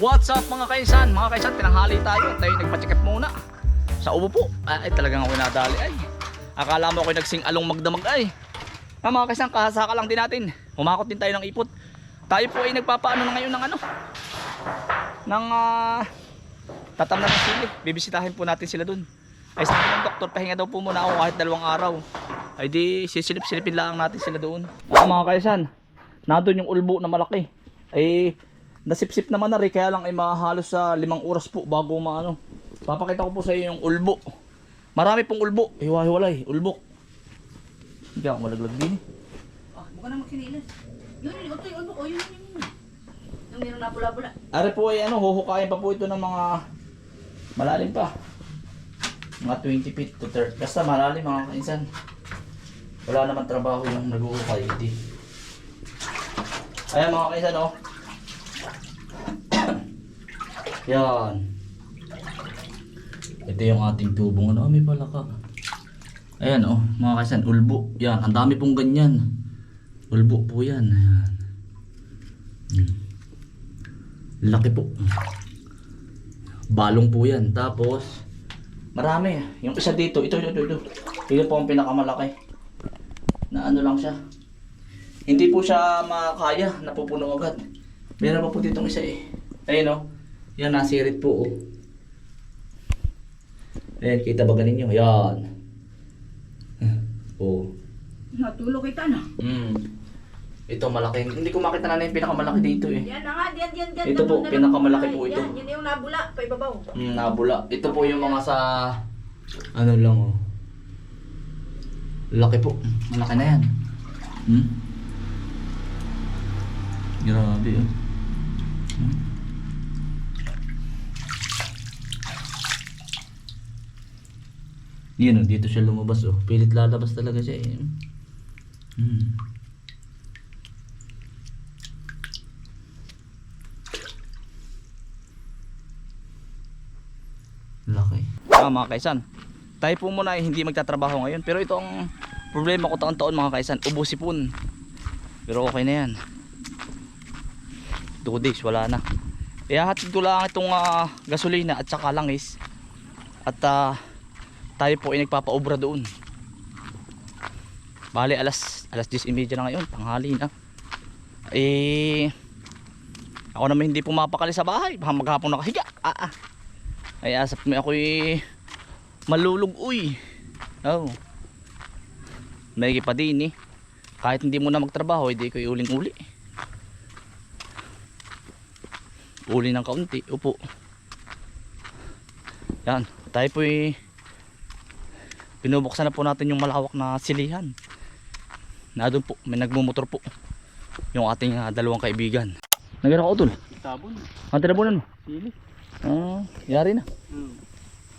What's up mga kaisan? Mga kaisan, tinanghali tayo. Tayo nagpa-check up muna. Sa ubo po. Ay, talagang ako nadali ay. Akala mo ako nagsing along magdamag ay. Ah, mga kaisan, kahasaka lang din natin. Humakot din tayo ng ipot. Tayo po ay nagpapaano na ngayon ng ano. Ng ah, tatam na ng sili. Bibisitahin po natin sila dun. Ay sabi ng doktor, pahinga daw po muna ako kahit dalawang araw. Ay di, sisilip-silipin lang natin sila doon. Ah, mga kaisan, nandun yung ulbo na malaki. Ay, nasipsip naman na rin, kaya lang ay mahalos sa limang oras po bago maano. Papakita ko po sa iyo yung ulbo. Marami pong ulbo. Hiwa-hiwalay, ulbo. Hindi ako malaglag din. Oh, buka na magsinilas. Yun, yun, ito yung oh, yun, yun, yun. Yung meron na bula-bula. Are po ay ano, huhukayin pa po ito ng mga malalim pa. Mga 20 feet to 30. Basta malalim mga kainsan. Wala naman trabaho yung naghuhukay. Hindi. Ayan mga kainsan oh. Yan. Ito yung ating tubong ano, may palaka. Ayan oh, mga kainsan, ulbo. Yan, ang dami pong ganyan. Ulbo po yan. Ayan. Hmm. Laki po. Balong po yan. Tapos, marami. Yung isa dito, ito, ito, ito. Ito, po ang pinakamalaki. Na ano lang siya. Hindi po siya makakaya, napupuno agad. Meron pa po ditong isa eh. Ayun o. Yan, nasirit po oh. Ayan, kita ba ganin nyo? Yan. Oh. Natulog kita na. Mm. Ito malaki. Hindi ko makita na yung pinakamalaki dito eh. Yan na nga, yan, yan, yan. Ito po, na pinakamalaki po ito. Yan, yan yung nabula, pa ibabaw. Mm, nabula. Ito po yung mga sa ano lang oh. Laki po. Malaki na yan. Hmm? Grabe oh. Yan oh, dito siya lumabas oh. Pilit lalabas talaga siya eh. Hmm. Laki. Ah, mga kaisan. Tayo po muna ay hindi magtatrabaho ngayon. Pero ito ang problema ko taon-taon mga kaisan. Ubusipon. Pero okay na yan. 2 days, wala na. Ihahatid ko lang itong ah, gasolina at saka langis. At ah, tayo po ay nagpapaobra doon. Bale, alas, alas 10.30 na ngayon. Tanghali na. Eh, ako naman hindi pumapakali sa bahay. Baka maghapon nakahiga. Ah, ah. Ay asap mo ako'y malulog uy. Oh. May pa din eh. Kahit hindi mo na magtrabaho, hindi ko uling-uli. Uli ng kaunti. Upo. Yan. Tayo po'y binubuksan na po natin yung malawak na silihan. Na doon po, may nagmumotor po. Yung ating ah, dalawang kaibigan. Nagano ka utol? Tabon. Ang tinabunan mo? Sili. Ah, yari na. Hmm.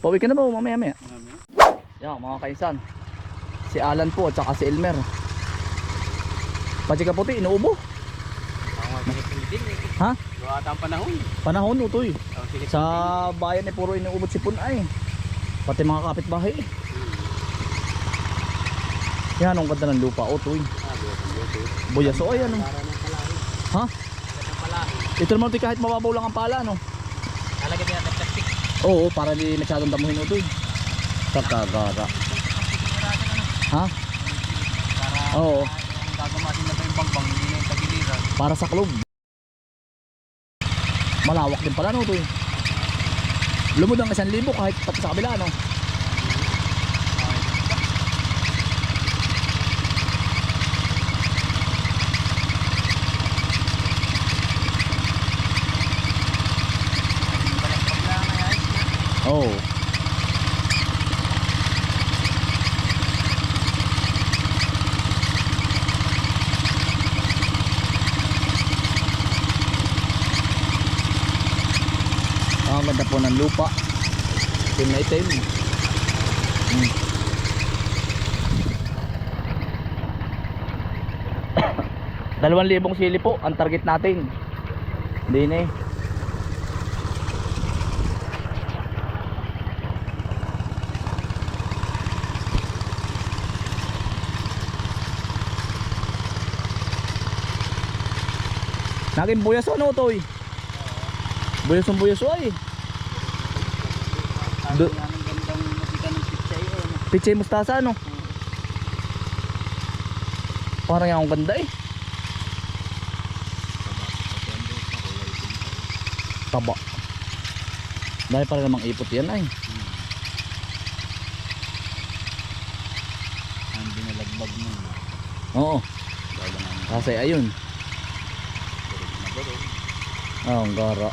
Pauwi ka na ba mamaya maya? Marami. Yan mga kaisan. Si Alan po at saka si Elmer. Pati ka puti, inuubo. Eh. Ha? Gawa ata ang panahon. Panahon utoy. Sa bayan ay puro inuubot si Punay. Pati mga kapitbahay. eh. Yan, ang ganda ng lupa ng buto. Buya so ay. Para ng palahi. Ha? Ito naman kahit mababaw lang ang pala no. Talaga din natin plastic. Oo, para di masyadong damuhin utoy. Pagkagara. Ha? Para Oo. gagamasin na pa yung bangbang, hindi na yung tagiliran. Para sa club. Malawak din pala no utoy. Lumod ang isang libo kahit pati sa kabila no. Oh. Ang ganda po ng lupa. Itim na itim. Hmm. Dalawang libong sili po ang target natin. Hindi na eh. Naging buyas ano to eh. Buyos ang buyos ay. Do-. Pichay mustasa ano? Parang yung ganda eh. Taba. Dahil para namang ipot yan ay. Ang binalagbag mo. Oo. Kasi ayun. Ang gara.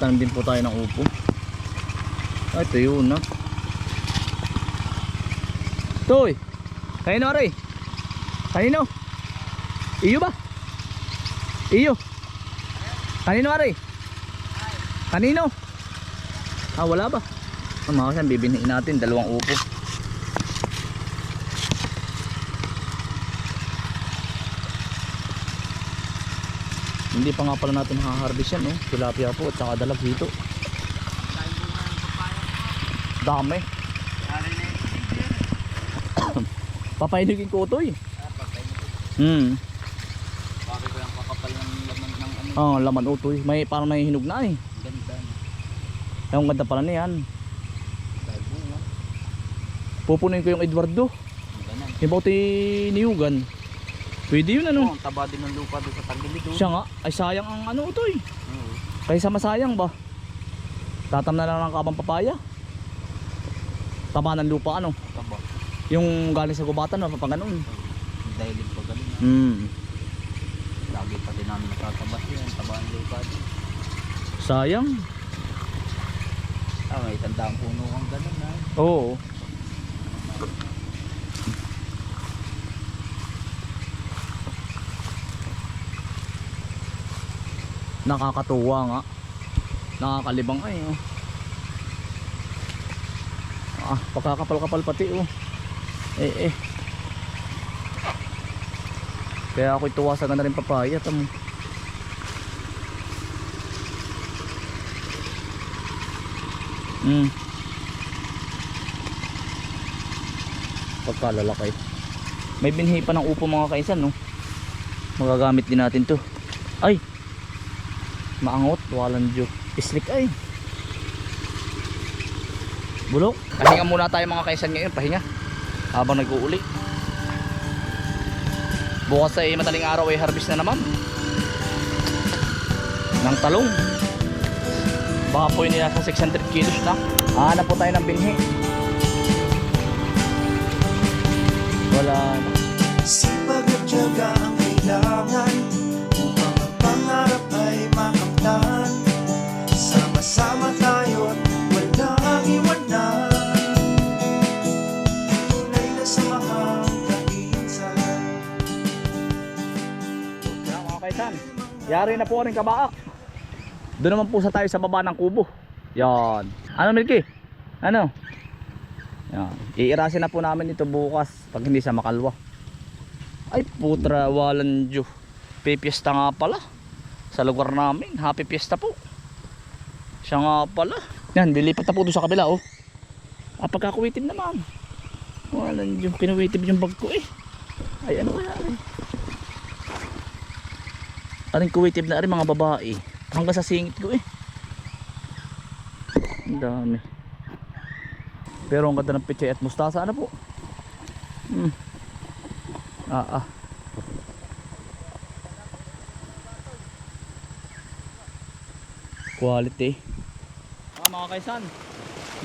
Tatanim din po tayo ng upo. Ay, ito yun na. Toy! Kanino aray? Kanino? Iyo ba? Iyo? Kanino aray? Kanino? Ah, wala ba? Ah, mga kasan, bibinhiin natin dalawang upo. Hindi pa nga pala natin haharvest yan, no? Tilapia po at saka dalag dito. Dami. Papainugin ko ito eh. Ah. Hmm. Bakit ko yung kakapal ng laman ng ano. Ah, laman utoy. May parang may hinog na eh. Ganda. Ang ganda pala niyan. Pupunin ko yung Eduardo. Ganan. Yung bauti niyugan. Pwede yun Oo, ano. ang taba din ng lupa doon sa tagilid. oh. Siya nga. Ay sayang ang ano utoy. Oo. Kaysa masayang ba? Tatam na lang ng kabang papaya. Taba ng lupa ano. Taba. Yung galing sa gubatan, mapapaganon. Dahil din pa galing. ah. Hmm. Lagi pa din namin natatabas yun. Taba ng lupa. Sayang. Ah, may tandaan puno kang ganun ah. Oo. Nakakatuwa nga. Nakakalibang ay oh. Ah, pagkakapal-kapal pati oh. Eh eh. Kaya ako'y tuwa sa ganda rin papaya tamo. Hmm. Pagkalalakay. May binhi pa ng upo mga kaisan no. Magagamit din natin to. Ay. Maangot, walang jo. Islik ay. Bulok. Pahinga muna tayo mga kaisan ngayon, pahinga. Habang nag-uuli. Bukas ay madaling araw ay harvest na naman. Ng talong. Baka po yun nila sa 600 kilos na. Hanap po tayo ng binhi. Wala na. Sipag at tiyaga ang kailangan Yari na po rin kabaak. Doon naman po sa tayo sa baba ng kubo. Yan. Ano Milky? Ano? Yan. Iirasin na po namin ito bukas pag hindi sa makalwa. Ay putra, walang Diyo. Pipiesta nga pala. Sa lugar namin. Happy fiesta po. Siya nga pala. Yan, dilipat na po doon sa kabila oh. Ah, pagkakuwitib naman. Walang Diyo. Pinuwitib yung bag ko eh. Ay ano kaya eh. Aring kuwitib na rin mga babae. Hanggang sa singit ko eh. Ang dami. Pero ang ganda ng pechay at mustasa ano po. Hmm. Ah ah. Quality. Ah, mga kaisan.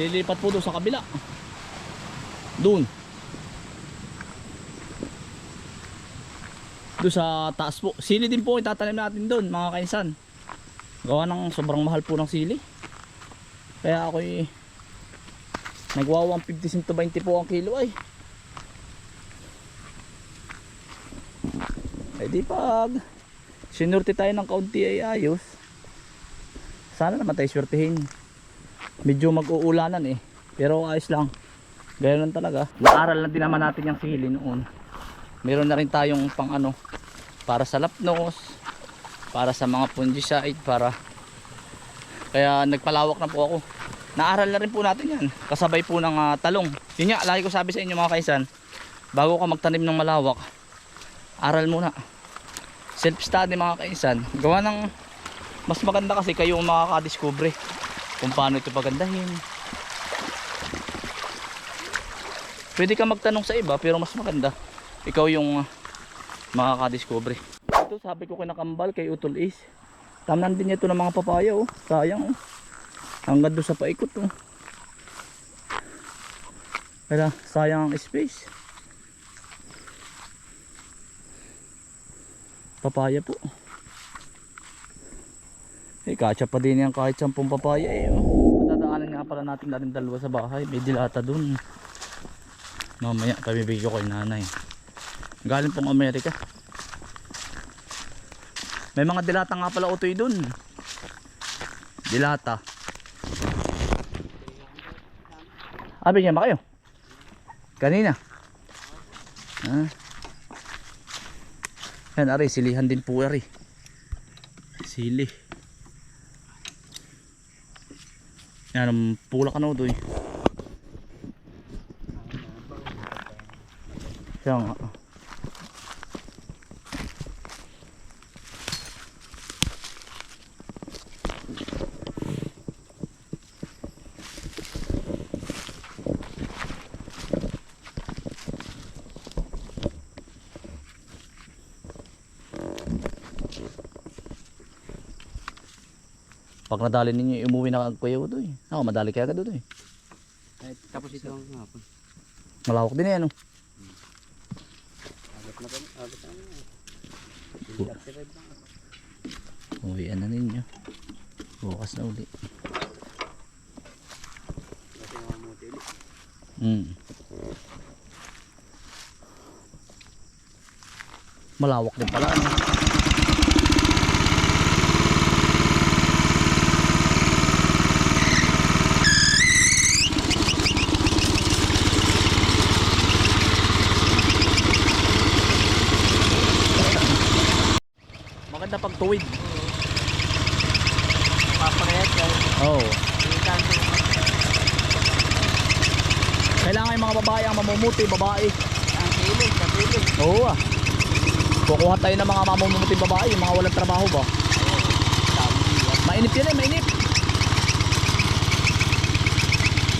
Lilipat po doon sa kabila. Doon. doon sa taas po. Sili din po itatanim natin doon mga kainsan. Gawa ng sobrang mahal po ng sili. Kaya ako eh, nagwa 150 120 po ang kilo ay. Eh di pag sinurte tayo ng kaunti ay ayos. Sana naman tayo swertihin. Medyo mag-uulanan eh. Pero ayos lang. Gaya lang talaga. Naaral na din naman natin yung sili noon. Meron na rin tayong pang ano para sa lapnos, para sa mga fungicide, para kaya nagpalawak na po ako. Naaral na rin po natin yan. Kasabay po ng ah, talong. Yun nga, lagi ko sabi sa inyo mga kaisan, bago ka magtanim ng malawak, aral muna. Self-study mga kaisan. Gawa ng mas maganda kasi kayo ang makakadiscover kung paano ito pagandahin. Pwede ka magtanong sa iba pero mas maganda ikaw yung uh, makakadiscover. Ito sabi ko kinakambal kay Utol Ace. Tamnan din ito ng mga papaya oh. Sayang oh. Hanggang doon sa paikot oh. Kaya sayang ang space. Papaya po. Eh, katsa pa din yan kahit sampung papaya eh. Oh. Matadaanan nga pala natin natin dalawa sa bahay. May dilata dun. Mamaya, pabibigyan ko kay nanay. Galing pong Amerika. May mga dilata nga pala utoy dun. Dilata. Ah, bigyan ba kayo? Kanina. Ah. Yan, ari, silihan din po, ari. Sili. Yan, ang pula ka na utoy. Siya nga. Pag nadali ninyo, umuwi na kuya ko doon. Ako, madali kaya ka doon eh. Eh, tapos ito ang hapon. Malawak din eh, ano? Agad na kami. Agad na kami. Uwian na ninyo. Bukas na uli. Kasi mga motel. Mm. Malawak din pala. Ano? Maganda pag tuwid. Papakayat ka. Oo. Oh. Kailangan yung mga babae ang mamumuti, babae. Ang silid, sa silid. Oo ah. Kukuha tayo ng mga mamumuti babae, yung mga walang trabaho ba? Mainip yan eh, mainip.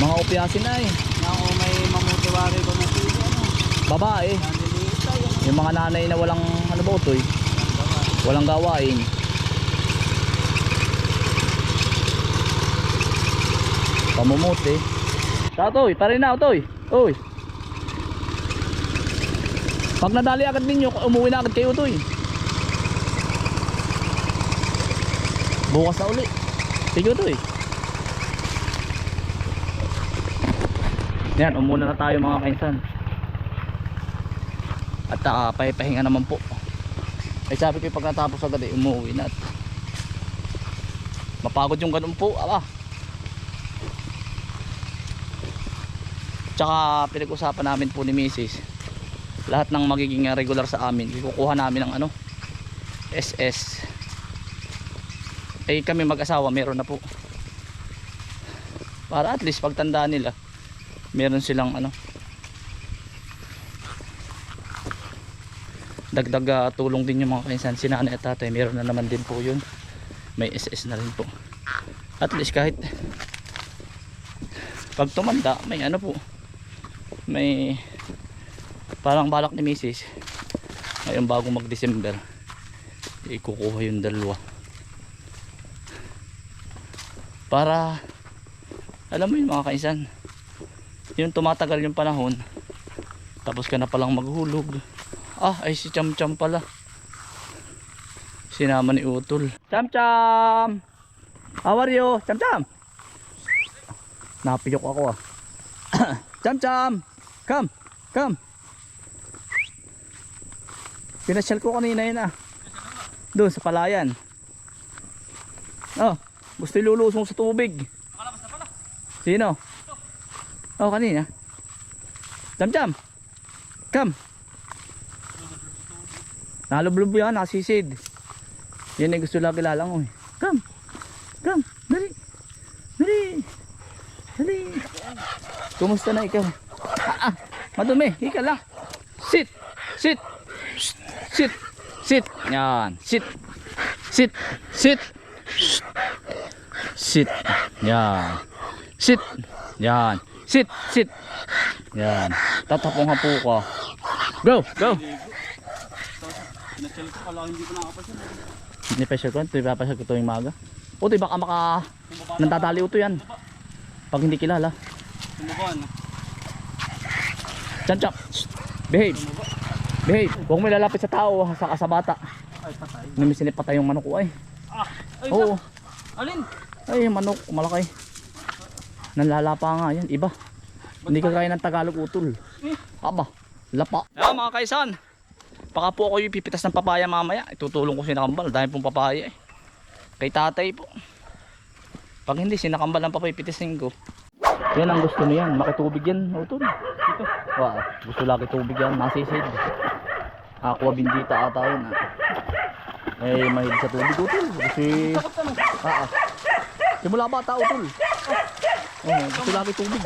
Mga upyasin na eh. Kung may mamutiwari ko na silid, ano? Babae. Yung mga nanay na walang ano ba utoy? Walang gawain. Pamumuti. Tatoy, pare na utoy. Uy. Pag nadali agad ninyo, umuwi na agad kayo utoy. Bukas na uli. Sige utoy. Yan, umuna na tayo mga kainsan. At uh, pahipahinga naman po. Ay sabi ko pag natapos agad eh, umuwi na. at Mapagod yung ganun po. Aba. Tsaka pinag-usapan namin po ni Mrs. Lahat ng magiging regular sa amin. Ikukuha namin ng ano. SS. Eh kami mag-asawa meron na po. Para at least pagtanda nila. Meron silang ano. Dagdag ah, tulong din yung mga kainsan. Si nanay at tatay meron na naman din po yun. May SS na rin po. At least kahit pag tumanda may ano po. May parang balak ni misis ngayon bago mag December ikukuha yung dalawa. Para alam mo yun mga kainsan yung tumatagal yung panahon tapos ka na palang maghulog Ah, ay si Cham Cham pala. Sinama ni Utol. Cham Cham! How are you? Cham Cham! Napiyok ako ah. Cham Cham! Come! Come! Pinasyal ko kanina yun ah. Doon sa palayan. Oh, gusto ilulusong sa tubig. Nakalabas na pala. Sino? Oh, kanina. Jam jam. Come. Nalublob yan, nasisid. Yan ay gusto lagi lalang eh. Come. Come. Dali. Dali. Dali. Kumusta na ikaw? Ah, ah. Madumi. Ika lang. Sit. Sit. Sit. Sit. Yan. Sit. Sit. Sit. Sit. Yan. Sit. Yan. Sit. Sit. Yan. Tatapong hapo ka. Go. Go. Pinasyal ko, kala hindi ko nakapasya. Ni pressure ko. Ito ipapasal ko tuwing maga. O, ito baka maka... Nandadali ito yan. Pag hindi kilala. Tumaba na. Chan chan. Behave. Behave. Huwag mo ilalapit sa tao. Saka sa bata. Ay, patay. Nami sinipatay yung manok ko ay. Ah! Ay, Oo. Alin? Ay, yung manok. Malaki. Nanlalapa nga yan. Iba. Hindi kagaya ng Tagalog utol. Aba. Lapa. Yan mga kaisan. Baka po ako yung pipitas ng papaya mamaya. Itutulong ko si Nakambal. Dahil pong papaya eh. Kay tatay po. Pag hindi, si Nakambal ang papaypitisin ko. Yan ang gusto niyan. Makitubig yan. Utol. Ito. Wow. Gusto lagi tubig yan. Masisid. Aqua bindita ata yun. Ah. Eh, mahilig sa tubig utol. Kasi... Ah, ah. Simula bata utol. Oh, gusto lagi tubig.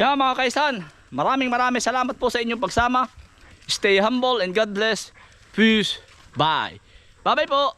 Yeah mga kaisan, maraming maraming salamat po sa inyong pagsama. Stay humble and God bless. Peace. Bye. Bye bye po.